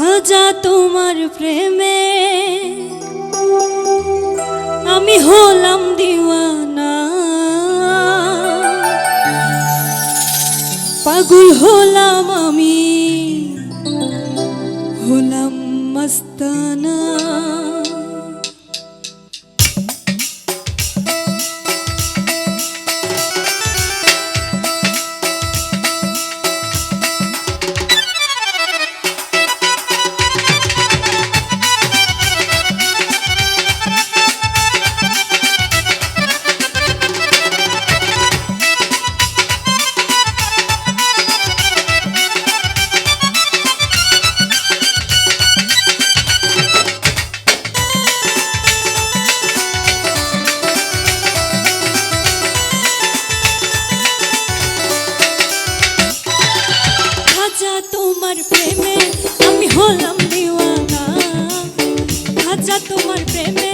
খাজা তোমার প্রেমে। আমি হলাম দিওয়ানা। পাগল হলাম আমি হলাম মস্তানা। তোমার প্রেমে আমি হলাম দিওয়ানা। খাজা তোমার প্রেমে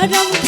करम